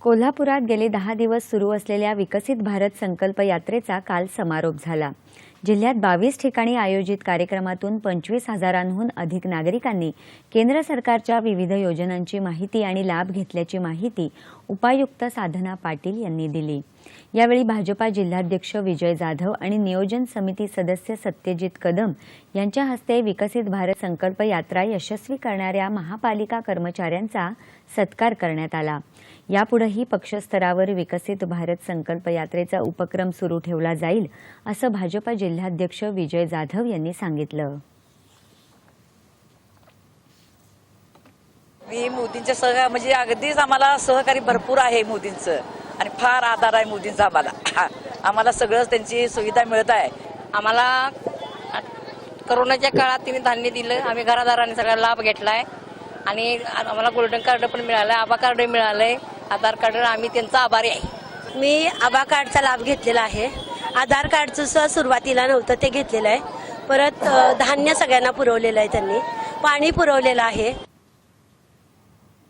कोल्हापुरात गेले दहा दिवस सुरू असलेल्या विकसित भारत संकल्प यात्रेचा काल समारोप झाला. जिल्ह्यात बावीस ठिकाणी आयोजित कार्यक्रमातून पंचवीस हजारांहून अधिक नागरिकांनी केंद्र सरकारच्या विविध योजनांची माहिती आणि लाभ घेतल्याची माहिती उपायुक्त साधना पाटील यांनी दिली. यावेळी भाजपा जिल्हाध्यक्ष विजय जाधव आणि नियोजन समिती सदस्य सत्यजित कदम यांच्या हस्ते विकसित भारत संकल्प यात्रा यशस्वी करणाऱ्या महापालिका कर्मचाऱ्यांचा सत्कार करण्यात आला. यापुढेही पक्षस्तरावर विकसित भारत संकल्प यात्रेचा उपक्रम सुरू ठेवला जाईल असं भाजपा जिल्हाध्यक्ष विजय जाधव यांनी सांगितलं. मी मोदींच्या सह म्हणजे अगदीच आम्हाला सहकारी भरपूर आहे मोदींचं. आणि फार आधार आहे मोदींचा आम्हाला. आम्हाला सगळंच त्यांची सुविधा मिळत आहे. आम्हाला करोनाच्या काळात तिने धान्य दिलं. आम्ही घरादाराने सगळा लाभ घेतलाय. आणि आम्हाला गोल्डन कार्ड पण मिळालंय आभा कार्ड मिळालंय. आधार कार्ड आम्ही त्यांचा आभारी आहे. मी आभा कार्डचा लाभ घेतलेला आहे. आधार कार्डचं सुद्धा सुरुवातीला नव्हतं ते घेतलेलं आहे. परत धान्य सगळ्यांना पुरवलेलं आहे त्यांनी. पाणी पुरवलेलं आहे.